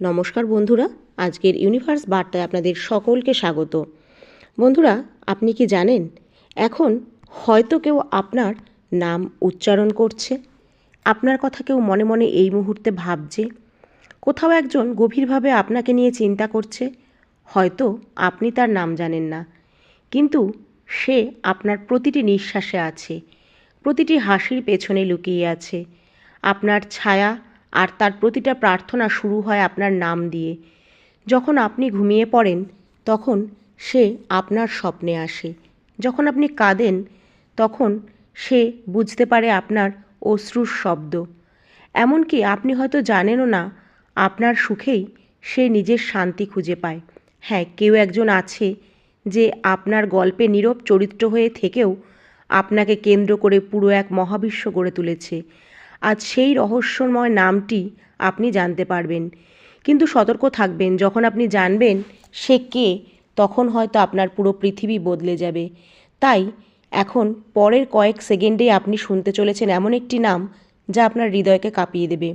নমস্কার বন্ধুরা, আজকের ইউনিভার্স বার্তায় আপনাদের সকলকে স্বাগত। বন্ধুরা, আপনি কি জানেন, এখন হয়তো কেউ আপনার নাম উচ্চারণ করছে, আপনার কথা কেউ মনে মনে এই মুহূর্তে ভাবছে, কোথাও একজন গভীরভাবে আপনাকে নিয়ে চিন্তা করছে, হয়তো আপনি তার নাম জানেন না, কিন্তু সে আপনার প্রতিটি নিঃশ্বাসে আছে, প্রতিটি হাসির পেছনে লুকিয়ে আছে, আপনার ছায়া আর তার প্রতিটা প্রার্থনা শুরু হয় আপনার নাম দিয়ে। যখন আপনি ঘুমিয়ে পড়েন, তখন সে আপনার স্বপ্নে আসে। যখন আপনি কাঁদেন, তখন সে বুঝতে পারে আপনার অশ্রুর শব্দ। এমনকি আপনি হয়তো জানেনও না, আপনার সুখেই সে নিজের শান্তি খুঁজে পায়। হ্যাঁ কেউ একজন আছে যে আপনার গল্পে নীরব চরিত্র হয়ে থেকেও আপনাকে কেন্দ্র করে পুরো এক মহাবিশ্ব গড়ে তুলেছে। আজ সেই রহস্যময় নামটি আপনি জানতে পারবেন। কিন্তু সতর্ক থাকবেন, যখন আপনি জানবেন সে কে, তখন হয়তো আপনার পুরো পৃথিবী বদলে যাবে। তাই এখন পরের কয়েক সেকেন্ডে আপনি শুনতে চলেছেন এমন একটি নাম যা আপনার হৃদয়কে কাঁপিয়ে দেবে।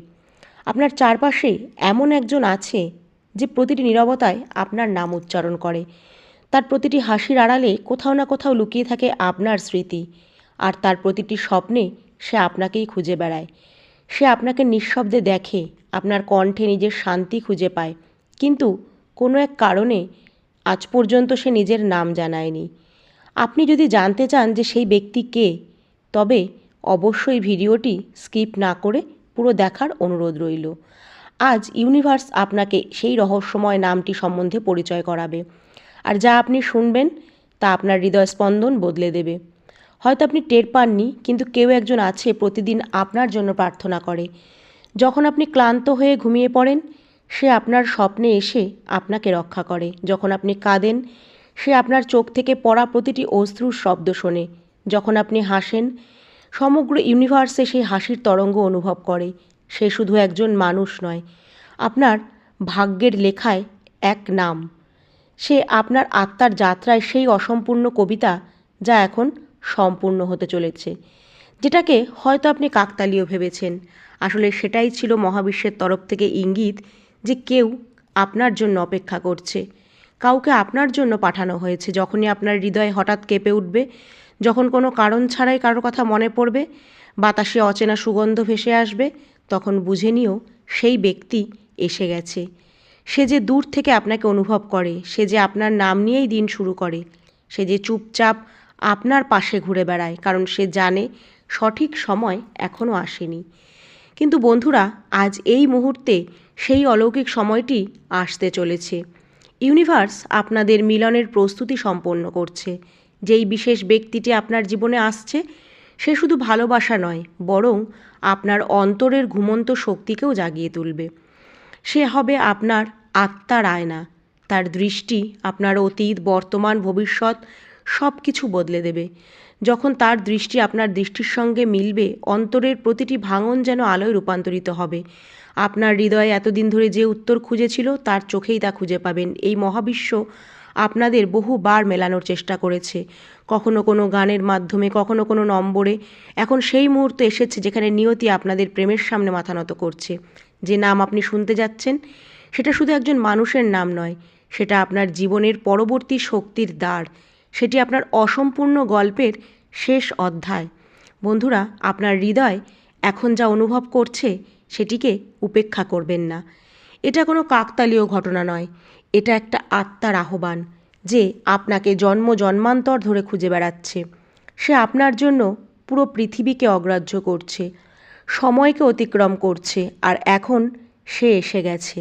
আপনার চারপাশে এমন একজন আছে যে প্রতিটি নীরবতায় আপনার নাম উচ্চারণ করে। তার প্রতিটি হাসির আড়ালে কোথাও না কোথাও লুকিয়ে থাকে আপনার স্মৃতি। আর তার প্রতিটি স্বপ্নে সে আপনাকেই খুঁজে বেড়ায়। সে আপনাকে নিঃশব্দে দেখে, আপনার কণ্ঠে নিজের শান্তি খুঁজে পায়। কিন্তু কোনো এক কারণে আজ পর্যন্ত সে নিজের নাম জানায়নি। আপনি যদি জানতে চান যে সেই ব্যক্তি কে, তবে অবশ্যই ভিডিওটি স্কিপ না করে পুরো দেখার অনুরোধ রইল। আজ ইউনিভার্স আপনাকে সেই রহস্যময় নামটি সম্বন্ধে পরিচয় করাবে। আর যা আপনি শুনবেন, তা আপনার হৃদয় স্পন্দন বদলে দেবে। হয়তো আপনি টের পাননি, কিন্তু কেউ একজন আছে প্রতিদিন আপনার জন্য প্রার্থনা করে। যখন আপনি ক্লান্ত হয়ে ঘুমিয়ে পড়েন, সে আপনার স্বপ্নে এসে আপনাকে রক্ষা করে। যখন আপনি কাঁদেন, সে আপনার চোখ থেকে পড়া প্রতিটি অশ্রুর শব্দ শোনে। যখন আপনি হাসেন, সমগ্র ইউনিভার্সে সেই হাসির তরঙ্গ অনুভব করে। সে শুধু একজন মানুষ নয়, আপনার ভাগ্যের লেখায় এক নাম। সে আপনার আত্মার যাত্রায় সেই অসম্পূর্ণ কবিতা যা এখন সম্পূর্ণ হতে চলেছে। যেটাকে হয়তো আপনি কাকতালীয় ভেবেছেন। আসলে সেটাই ছিল মহাবিশ্বের তরফ থেকে ইঙ্গিত যে কেউ আপনার জন্য অপেক্ষা করছে। কাউকে আপনার জন্য পাঠানো হয়েছে। যখনই আপনার হৃদয় হঠাৎ কেঁপে উঠবে, যখন কোনো কারণ ছাড়াই কারও কথা মনে পড়বে, বাতাসে অচেনা সুগন্ধ ভেসে আসবে, তখন বুঝে নিও সেই ব্যক্তি এসে গেছে। সে যে দূর থেকে আপনাকে অনুভব করে, সে যে আপনার নাম নিয়েই দিন শুরু করে, সে যে চুপচাপ আপনার পাশে ঘুরে বেড়ায়, কারণ সে জানে সঠিক সময় এখনও আসেনি। কিন্তু বন্ধুরা, আজ এই মুহূর্তে সেই অলৌকিক সময়টি আসতে চলেছে। ইউনিভার্স আপনাদের মিলনের প্রস্তুতি সম্পন্ন করছে। যেই বিশেষ ব্যক্তিটি আপনার জীবনে আসছে, সে শুধু ভালোবাসা নয়, বরং আপনার অন্তরের ঘুমন্ত শক্তিকেও জাগিয়ে তুলবে। সে হবে আপনার আত্মার আয়না। তার দৃষ্টি আপনার অতীত, বর্তমান, ভবিষ্যৎ সব কিছু বদলে দেবে। যখন তার দৃষ্টি আপনার দৃষ্টির সঙ্গে মিলবে, অন্তরের প্রতিটি ভাঙন যেন আলোয় রূপান্তরিত হবে। আপনার হৃদয়ে এতদিন ধরে যে উত্তর খুঁজেছিল, তার চোখেই তা খুঁজে পাবেন। এই মহাবিশ্ব আপনাদের বহুবার মেলানোর চেষ্টা করেছে। কখনো কোনো গানের মাধ্যমে, কখনো কোনো নম্বরে। এখন সেই মুহূর্ত এসেছে যেখানে নিয়তি আপনাদের প্রেমের সামনে মাথা নত করছে। যে নাম আপনি শুনতে যাচ্ছেন, সেটা শুধু একজন মানুষের নাম নয়, সেটা আপনার জীবনের পরবর্তী শক্তির দ্বার। সেটি আপনার অসম্পূর্ণ গল্পের শেষ অধ্যায়। বন্ধুরা, আপনার হৃদয় এখন যা অনুভব করছে সেটিকে উপেক্ষা করবেন না। এটা কোনো কাকতালীয় ঘটনা নয়। এটা একটা আত্মার আহ্বান যে আপনাকে জন্ম জন্মান্তর ধরে খুঁজে বেড়াচ্ছে। সে আপনার জন্য পুরো পৃথিবীকে অগ্রাহ্য করছে, সময়কে অতিক্রম করছে, আর এখন সে এসে গেছে।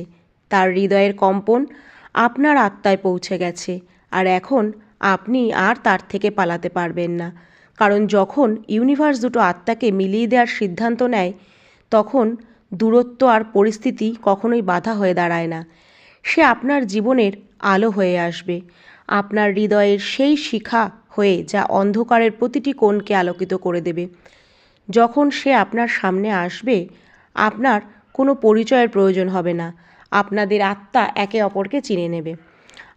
তার হৃদয়ের কম্পন আপনার আত্মায় পৌঁছে গেছে, আর এখন আপনি আর তার থেকে পালাতে পারবেন না। কারণ যখন ইউনিভার্স দুটো আত্মাকে মিলিয়ে দেওয়ার সিদ্ধান্ত নেয়, তখন দূরত্ব আর পরিস্থিতি কখনোই বাধা হয়ে দাঁড়ায় না। সে আপনার জীবনের আলো হয়ে আসবে। আপনার হৃদয়ের সেই শিখা হয়ে যা অন্ধকারের প্রতিটি কোণকে আলোকিত করে দেবে। যখন সে আপনার সামনে আসবে, আপনার কোনো পরিচয়ের প্রয়োজন হবে না। আপনাদের আত্মা একে অপরকে চিনে নেবে।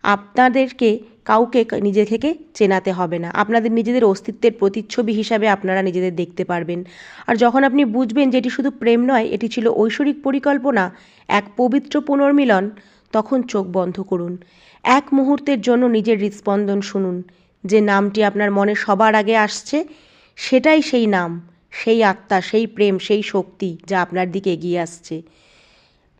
আপনাদেরকে কাউকে নিজে থেকে চেনাতে হবে না। আপনাদের নিজেদের অস্তিত্বের প্রতিচ্ছবি হিসাবে আপনারা নিজেদের দেখতে পারবেন। আর যখন আপনি বুঝবেন যে এটি শুধু প্রেম নয়, এটি ছিল ঐশ্বরিক পরিকল্পনা, এক পবিত্র পুনর্মিলন, তখন চোখ বন্ধ করুন। এক মুহূর্তের জন্য নিজের হৃদস্পন্দন শুনুন, যে নামটি আপনার মনে সবার আগে আসছে, সেটাই সেই নাম, সেই আত্মা, সেই প্রেম, সেই শক্তি যা আপনার দিকে এগিয়ে আসছে।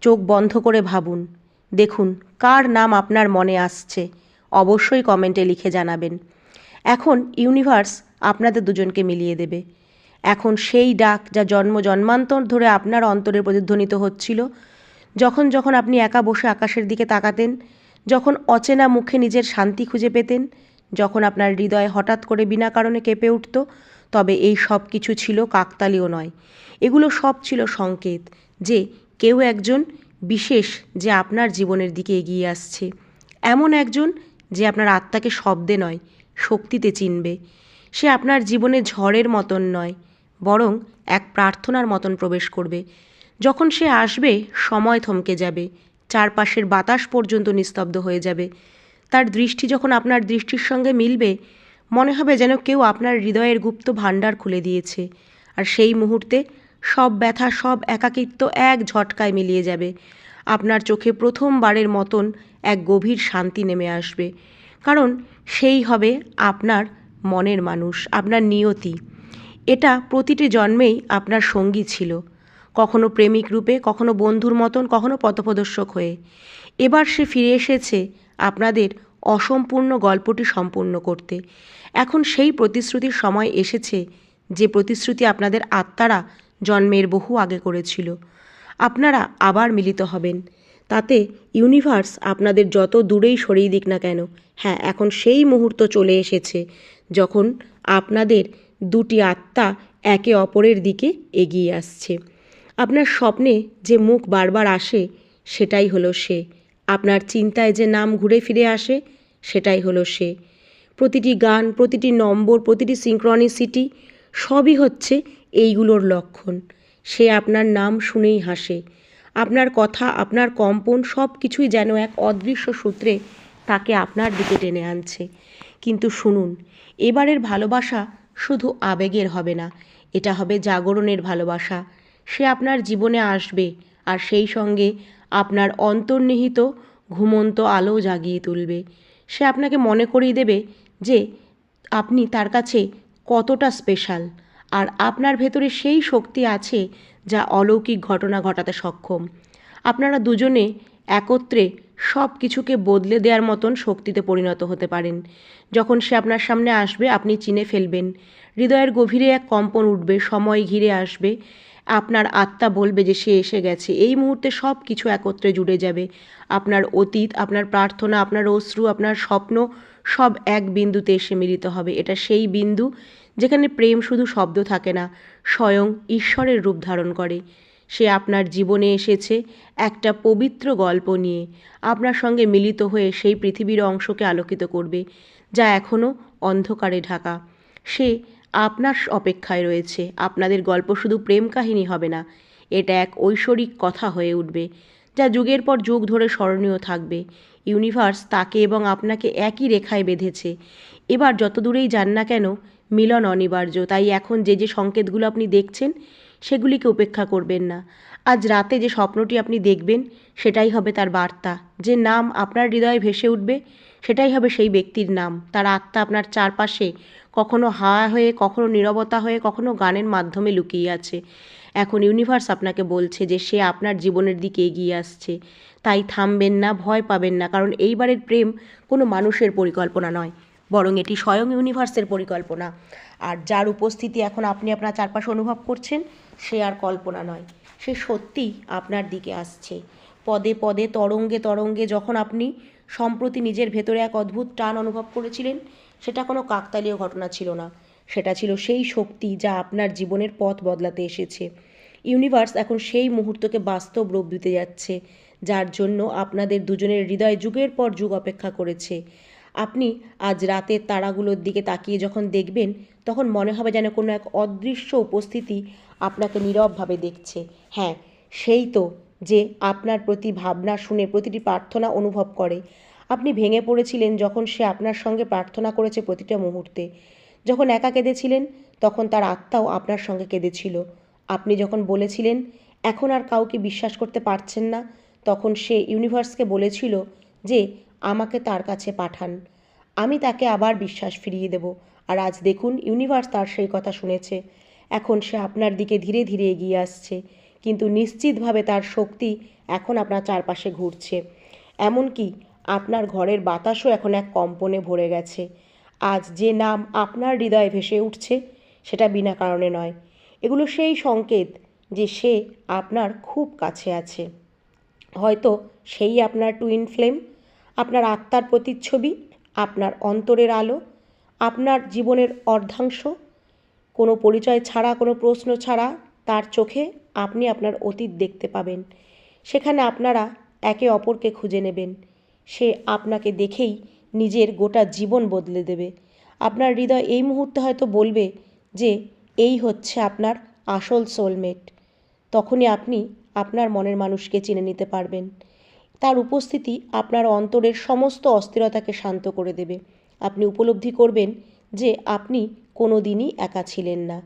চোখ বন্ধ করে ভাবুন, দেখুন কার নাম আপনার মনে আসছে। অবশ্যই কমেন্টে লিখে জানাবেন। এখন ইউনিভার্স আপনাদের দুজনকে মিলিয়ে দেবে। এখন সেই ডাক যা জন্ম জন্মান্তর ধরে আপনার অন্তরে প্রতিধ্বনিত হচ্ছিল, যখন যখন আপনি একা বসে আকাশের দিকে তাকাতেন, যখন অচেনা মুখে নিজের শান্তি খুঁজে পেতেন, যখন আপনার হৃদয় হঠাৎ করে বিনা কারণে কেঁপে উঠত, তবে এই সব কিছু ছিল কাকতালীয় নয়। এগুলো সব ছিল সংকেত যে কেউ একজন বিশেষ যে আপনার জীবনের দিকে এগিয়ে আসছে। এমন একজন যে আপনার আত্মাকে শব্দে নয়, শক্তিতে চিনবে। সে আপনার জীবনে ঝড়ের মতন নয়, বরং এক প্রার্থনার মতন প্রবেশ করবে। যখন সে আসবে, সময় থমকে যাবে, চারপাশের বাতাস পর্যন্ত নিস্তব্ধ হয়ে যাবে। তার দৃষ্টি যখন আপনার দৃষ্টির সঙ্গে মিলবে, মনে হবে যেন কেউ আপনার হৃদয়ের গুপ্ত ভাণ্ডার খুলে দিয়েছে, আর সেই মুহূর্তে সব ব্যথা, সব একাকিত্ব এক ঝটকায় মিলিয়ে যাবে। আপনার চোখে প্রথমবারের মতন এক গভীর শান্তি নেমে আসবে। কারণ সেই হবে আপনার মনের মানুষ, আপনার নিয়তি। এটা প্রতিটি জন্মেই আপনার সঙ্গী ছিল। কখনো প্রেমিক রূপে, কখনো বন্ধুর মতন, কখনো পথপ্রদর্শক হয়ে। এবার সে ফিরে এসেছে আপনাদের অসম্পূর্ণ গল্পটি সম্পূর্ণ করতে। এখন সেই প্রতিশ্রুতির সময় এসেছে যে প্রতিশ্রুতি আপনাদের আত্মারা জন্মের বহু আগে করেছিল। আপনারা আবার মিলিত হবেন। তাতে ইউনিভার্স আপনাদের যত দূরেই সরিয়ে দিক না কেন হ্যাঁ এখন সেই মুহূর্ত চলে এসেছে যখন আপনাদের দুটি আত্মা একে অপরের দিকে এগিয়ে আসছে। আপনার স্বপ্নে যে মুখ বারবার আসে, সেটাই হলো সে। আপনার চিন্তায় যে নাম ঘুরে ফিরে আসে, সেটাই হলো সে। প্রতিটি গান, প্রতিটি নম্বর, প্রতিটি সিঙ্ক্রনিসিটি সবই হচ্ছে এইগুলোর লক্ষণ। সে আপনার নাম শুনেই হাসে। আপনার কথা, আপনার কম্পন সব কিছুই যেন এক অদৃশ্য সূত্রে তাকে আপনার দিকে টেনে আনছে। কিন্তু শুনুন, এবারের ভালোবাসা শুধু আবেগের হবে না, এটা হবে জাগরণের ভালোবাসা। সে আপনার জীবনে আসবে আর সেই সঙ্গে আপনার অন্তর্নিহিত ঘুমন্ত আলো জাগিয়ে তুলবে। সে আপনাকে মনে করিয়ে দেবে যে আপনি তার কাছে কতটা স্পেশাল আর আপনার ভেতরে সেই শক্তি আছে যা অলৌকিক ঘটনা ঘটাতে সক্ষম। আপনারা দুজনে একত্রে সব কিছুকে বদলে দেওয়ার মতন শক্তিতে পরিণত হতে পারেন। যখন সে আপনার সামনে আসবে, আপনি চিনে ফেলবেন। হৃদয়ের গভীরে এক কম্পন উঠবে, সময় ঘিরে আসবে। আপনার আত্মা বলবে যে সে এসে গেছে। এই মুহূর্তে সব কিছু একত্রে জুড়ে যাবে। আপনার অতীত, আপনার প্রার্থনা, আপনার অশ্রু, আপনার স্বপ্ন সব এক বিন্দুতে এসে মিলিত হবে। এটা সেই বিন্দু যেখানে প্রেম শুধু শব্দ থাকে না, স্বয়ং ঈশ্বরের রূপ ধারণ করে। সে আপনার জীবনে এসেছে একটা পবিত্র গল্প নিয়ে। আপনার সঙ্গে মিলিত হয়ে সেই পৃথিবীর অংশকে আলোকিত করবে, যা এখনও অন্ধকারে ঢাকা। সে আপনার অপেক্ষায় রয়েছে। আপনাদের গল্প শুধু প্রেম কাহিনী হবে না, এটা এক ঐশ্বরিক কথা হয়ে উঠবে, যা যুগের পর যুগ ধরে স্মরণীয় থাকবে। ইউনিভার্স তাকে এবং আপনাকে একই রেখায় বেঁধেছে। এবার যত দূরেই যান না কেন মিলন অনিবার্য, তাই এখন যে যে সংকেতগুলো আপনি দেখছেন, সেগুলিকে উপেক্ষা করবেন না। আজ রাতে যে স্বপ্নটি আপনি দেখবেন, সেটাই হবে তার বার্তা। যে নাম আপনার হৃদয়ে ভেসে উঠবে, সেটাই হবে সেই ব্যক্তির নাম। তার আত্মা আপনার চারপাশে কখনো হাওয়া হয়ে, কখনো নীরবতা হয়ে, কখনো গানের মাধ্যমে লুকিয়ে আছে। এখন ইউনিভার্স আপনাকে বলছে যে সে আপনার জীবনের দিকে এগিয়ে আসছে। তাই থামবেন না, ভয় পাবেন না, কারণ এইবারের প্রেম কোনো মানুষের পরিকল্পনা নয়। বরং এটি স্বয়ং ইউনিভার্সের পরিকল্পনা। আর যার উপস্থিতি এখন আপনি আপনার চারপাশে অনুভব করছেন, সে আর কল্পনা নয়। সে সত্যি আপনার দিকে আসছে। পদে পদে, তরঙ্গে তরঙ্গে যখন আপনি সম্প্রতি নিজের ভেতরে এক অদ্ভুত টান অনুভব করেছিলেন, সেটা কোনো কাকতালীয় ঘটনা ছিল না। সেটা ছিল সেই শক্তি যা আপনার জীবনের পথ বদলাতে এসেছে। ইউনিভার্স এখন সেই মুহূর্তকে বাস্তব রূপ দিতে যাচ্ছে, যার জন্য আপনাদের দুজনের হৃদয় যুগের পর যুগ অপেক্ষা করেছে। আপনি আজ রাতের তারাগুলোর দিকে তাকিয়ে যখন দেখবেন, তখন মনে হবে যেন কোনো এক অদৃশ্য উপস্থিতি আপনাকে নীরবভাবে দেখছে। হ্যাঁ সেই তো, যে আপনার প্রতি ভাবনা শুনে প্রতিটি প্রার্থনা অনুভব করে। আপনি ভেঙে পড়েছিলেন যখন সে আপনার সঙ্গে প্রার্থনা করেছে প্রতিটা মুহূর্তে। যখন একা কেঁদেছিলেন, তখন তার আত্মাও আপনার সঙ্গে কেঁদেছিল। আপনি যখন বলেছিলেন, এখন আর কাউকে বিশ্বাস করতে পারছেন না, তখন সে ইউনিভার্সকে বলেছিল যে আমাকে তার কাছে পাঠান। আমি তাকে আবার বিশ্বাস ফিরিয়ে দেব। আর আজ দেখুন ইউনিভার্স তার সেই কথা শুনেছে। এখন সে আপনার দিকে ধীরে ধীরে এগিয়ে আসছে। কিন্তু নিশ্চিতভাবে তার শক্তি এখন আপনার চারপাশে ঘুরছে। এমনকি আপনার ঘরের বাতাসও এখন এক কম্পনে ভরে গেছে। আজ যে নাম আপনার হৃদয়ে ভেসে উঠছে, সেটা বিনা কারণে নয়। এগুলো সেই সংকেত যে সে আপনার খুব কাছে আছে। হয়তো সেই আপনার টুইন ফ্লেম আপনার আত্মার প্রতিচ্ছবি, আপনার অন্তরের আলো, আপনার জীবনের অর্ধাংশ, কোনো পরিচয় ছাড়া, কোনো প্রশ্ন ছাড়া তার চোখে আপনি আপনার অতীত দেখতে পাবেন। সেখানে আপনারা একে অপরকে খুঁজে নেবেন। সে আপনাকে দেখেই নিজের গোটা জীবন বদলে দেবে। আপনার হৃদয় এই মুহূর্তে হয়তো বলবে যে, এই হচ্ছে আপনার আসল সোলমেট তখনই আপনি আপনার মনের মানুষকে চিনে নিতে পারবেন। তার উপস্থিতি আপনার অন্তরের সমস্ত অস্থিরতাকে শান্ত করে দেবে। আপনি উপলব্ধি করবেন যে আপনি কোনো দিনই একা ছিলেন না।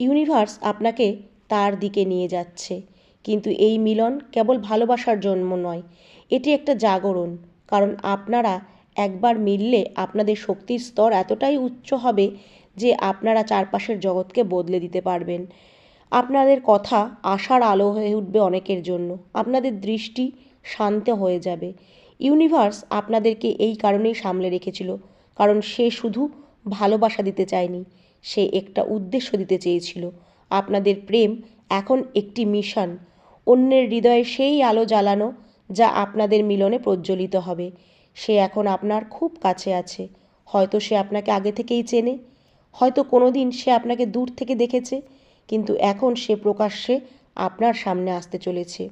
ইউনিভার্স আপনাকে তার দিকে নিয়ে যাচ্ছে। কিন্তু এই মিলন কেবল ভালোবাসার জন্ম নয়, এটি একটা জাগরণ। কারণ আপনারা একবার মিললে আপনাদের শক্তির স্তর এতটাই উচ্চ হবে যে আপনারা চারপাশের জগৎকে বদলে দিতে পারবেন। আপনাদের কথা আশার আলো হয়ে উঠবে অনেকের জন্য। আপনাদের দৃষ্টি শান্ত হয়ে যাবে। ইউনিভার্স আপনাদেরকে এই কারণেই সামলে রেখেছিল, কারণ সে শুধু ভালোবাসা দিতে চায়নি, সে একটা উদ্দেশ্য দিতে চেয়েছিল। আপনাদের প্রেম এখন একটি মিশন, অন্যের হৃদয়ে সেই আলো জ্বালানো যা আপনাদের মিলনে প্রজ্বলিত হবে। সে এখন আপনার খুব কাছে আছে, হয়তো সে আপনাকে আগে থেকেই চেনে, হয়তো কোনো দিন সে আপনাকে দূর থেকে দেখেছে, কিন্তু এখন সে প্রকাশ্যে আপনার সামনে আসতে চলেছে।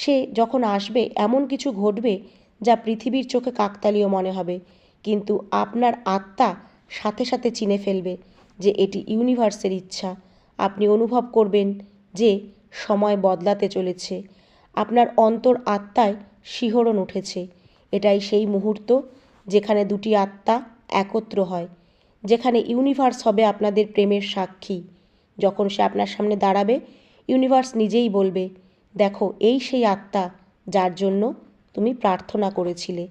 সে যখন আসবে, এমন কিছু ঘটবে যা পৃথিবীর চোখে কাকতালীয় মনে হবে। কিন্তু আপনার আত্মা সাথে সাথে চিনে ফেলবে যে এটি ইউনিভার্সের ইচ্ছা। আপনি অনুভব করবেন যে সময় বদলাতে চলেছে। আপনার অন্তর আত্মায় শিহরণ উঠেছে। এটাই সেই মুহূর্ত যেখানে দুটি আত্মা একত্র হয়, যেখানে ইউনিভার্স হবে আপনাদের প্রেমের সাক্ষী। যখন সে আপনার সামনে দাঁড়াবে, ইউনিভার্স নিজেই বলবে দেখো, এই সেই আত্মা যার জন্য তুমি প্রার্থনা করেছিলে।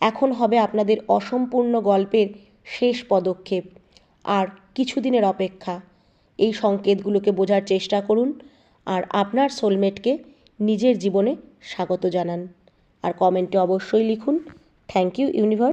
এখন হবে আপনাদের অসম্পূর্ণ গল্পের শেষ পদক্ষেপ আর কিছুদিনের অপেক্ষা। এই সংকেতগুলোকে বোঝার চেষ্টা করুন আর আপনার সোলমেটকে নিজের জীবনে স্বাগত জানান। আর কমেন্টে অবশ্যই লিখুন থ্যাংক ইউ ইউনিভার্স